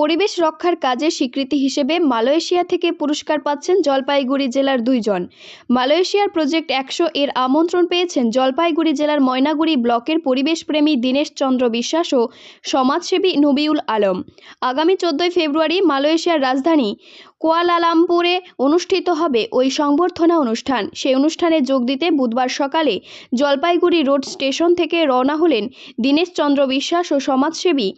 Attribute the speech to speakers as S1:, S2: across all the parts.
S1: পরিবেশ রক্ষার কাজে স্বীকৃতি হিসেবে মালয়েশিয়া থেকে পুরস্কার পাচ্ছেন জলপাইগুড়ি জেলার দুইজন। মালয়েশিয়ার প্রজেক্ট একশো এর আমন্ত্রণ পেয়েছেন জলপাইগুড়ি জেলার ময়নাগুড়ি ব্লকের পরিবেশপ্রেমী দীনেশ চন্দ্র বিশ্বাস ও সমাজসেবী নবিউল আলম। আগামী চোদ্দোই ফেব্রুয়ারি মালয়েশিয়ার রাজধানী কুয়ালালামপুরে অনুষ্ঠিত হবে ওই সংবর্ধনা অনুষ্ঠান। সেই অনুষ্ঠানে যোগ দিতে বুধবার সকালে জলপাইগুড়ি রোড স্টেশন থেকে রওনা হলেন দীনেশ চন্দ্র বিশ্বাস ও সমাজসেবী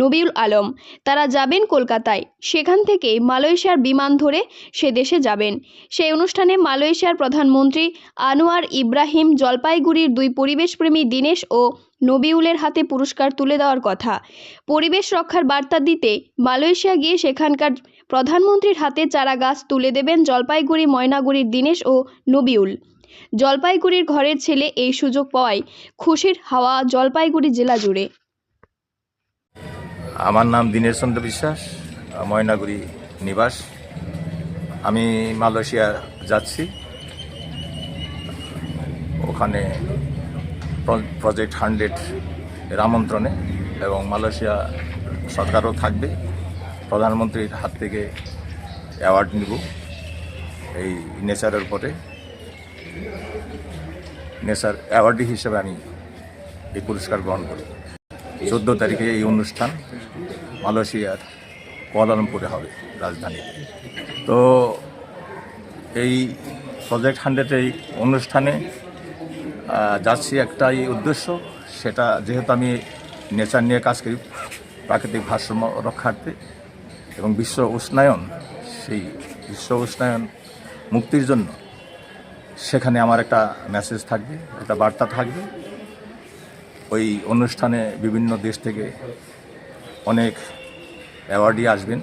S1: নবিউল আলম। তারা যাবেন কলকাতায়। সেখান থেকে মালয়েশিয়ার বিমান ধরে সে দেশে যাবেন। সেই অনুষ্ঠানে মালয়েশিয়ার প্রধানমন্ত্রী আনোয়ার ইব্রাহিম জলপাইগুড়ির দুই পরিবেশপ্রেমী দীনেশ ও নবিউলের হাতে পুরস্কার তুলে দেওয়ার কথা। পরিবেশ রক্ষার বার্তা দিতে মালয়েশিয়া গিয়ে সেখানকার প্রধানমন্ত্রীর হাতে চারা গাছ তুলে দেবেন জলপাইগুড়ি ময়নাগুড়ির দীনেশ ও নবিউল। জলপাইগুড়ির ঘরের ছেলে এই সুযোগ পাওয়ায় খুশির হাওয়া জলপাইগুড়ি জেলা জুড়ে।
S2: আমার নাম দীনেশ চন্দ্র বিশ্বাস, ময়নাগুড়ি নিবাস। আমি মালয়েশিয়া যাচ্ছি। ওখানে প্রজেক্ট হান্ড্রেড এর আমন্ত্রণে এবং মালয়েশিয়া সরকারও থাকবে। প্রধানমন্ত্রীর হাত থেকে অ্যাওয়ার্ড নিব এই নেচারের উপরে। নেচার অ্যাওয়ার্ডি হিসেবে আমি এই পুরস্কার গ্রহণ করি। চোদ্দ তারিখে এই অনুষ্ঠান। মালয়েশিয়ার কুয়ালালামপুরে হবে, রাজধানীতে। তো এই প্রজেক্ট হান্ড্রেড এই অনুষ্ঠানে যাচ্ছি একটাই উদ্দেশ্য, সেটা যেহেতু আমি নেচার নিয়ে কাজ করি, প্রাকৃতিক ভারসাম্য রক্ষার্থে, এবং বিশ্ব উষ্ণায়ন, সেই বিশ্ব উষ্ণায়ন মুক্তির জন্য সেখানে আমার একটা মেসেজ থাকবে, একটা বার্তা থাকবে। ওই অনুষ্ঠানে বিভিন্ন দেশ থেকে অনেক অ্যাওয়ার্ডই আসবেন।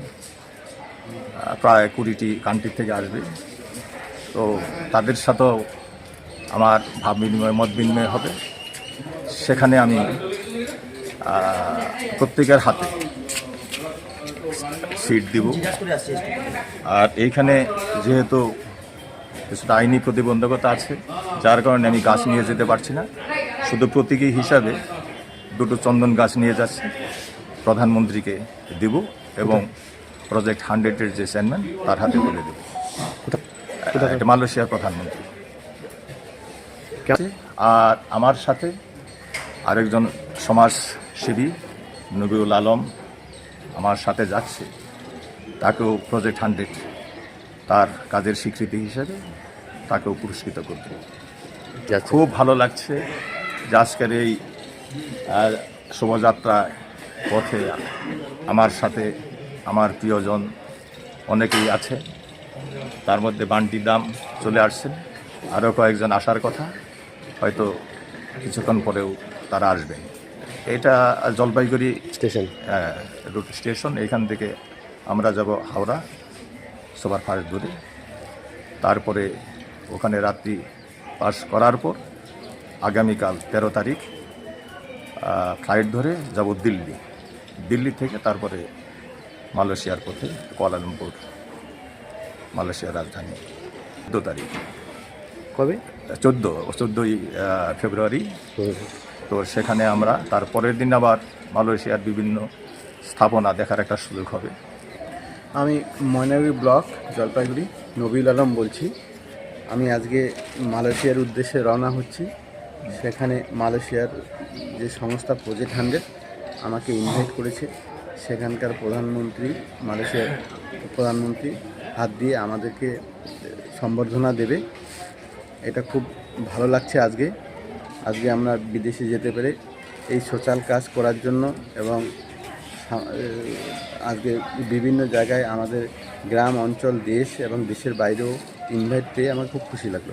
S2: প্রায় কুড়িটি কান্ট্রি থেকে আসবে। তো তাদের সাথেও আমার ভাব বিনিময়, মত বিনিময় হবে। সেখানে আমি প্রত্যেকের হাতে সিট দিব। আর এইখানে যেহেতু কিছুটা আইনি প্রতিবন্ধকতা আছে, যার কারণে আমি গাছ নিয়ে যেতে পারছি না। শুধু প্রতীকী হিসাবে দুটো চন্দন গাছ নিয়ে যাচ্ছি। প্রধানমন্ত্রীকে দেব এবং প্রজেক্ট হান্ড্রেডের যে চেয়ারম্যান তার হাতে তুলে দেব। এটা মালয়েশিয়ার প্রধানমন্ত্রী। আর আমার সাথে আরেকজন সমাজসেবী নবিউল আলম আমার সাথে যাচ্ছে। তাকেও প্রজেক্ট হান্ড্রেড তার কাজের স্বীকৃতি হিসেবে তাকেও পুরস্কৃত করতে খুব ভালো লাগছে যে আজকের এই শোভাযাত্রায় পথে আমার সাথে আমার প্রিয়জন অনেকেই আছে। তার মধ্যে বান্টি দাম চলে আসছেন। আরও কয়েকজন আসার কথা। হয়তো কিছুক্ষণ পরেও তারা আসবেন। এটা জলপাইগুড়ি
S3: স্টেশন।
S2: Root station. এখান থেকে আমরা যাব হাওড়া সুপার ফাস্ট ধরে। তারপরে ওখানে রাত্রি পাস করার পর আগামীকাল তেরো তারিখ ফ্লাইট ধরে যাব দিল্লি। দিল্লি থেকে তারপরে মালয়েশিয়ার পথে কুয়ালালামপুর মালয়েশিয়ার রাজধানী। চোদ্দ তারিখ।
S3: কবে?
S2: চোদ্দ চোদ্দোই ফেব্রুয়ারি। তো সেখানে আমরা তারপরের দিন আবার মালয়েশিয়ার বিভিন্ন স্থাপনা দেখার একটা সুযোগ হবে।
S4: আমি ময়নাগুড়ি ব্লক জলপাইগুড়ি নবিউল আলম বলছি। আমি আজকে মালয়েশিয়ার উদ্দেশ্যে রওনা হচ্ছি। সেখানে মালয়েশিয়ার যে সংস্থা প্রজেক্ট হান্ড্রেড আমাকে ইনভাইট করেছে। সেখানকার প্রধানমন্ত্রী, মালয়েশিয়ার প্রধানমন্ত্রী, হাত দিয়ে আমাদেরকে সম্বর্ধনা দেবে। এটা খুব ভালো লাগছে আজকে। আজকে আমরা বিদেশে যেতে পেরে এই সোশ্যাল কাজ করার জন্য এবং আজকে বিভিন্ন জায়গায় আমাদের গ্রাম, অঞ্চল, দেশ এবং দেশের বাইরেও ইনভাইট পেয়ে আমার খুব খুশি লাগল।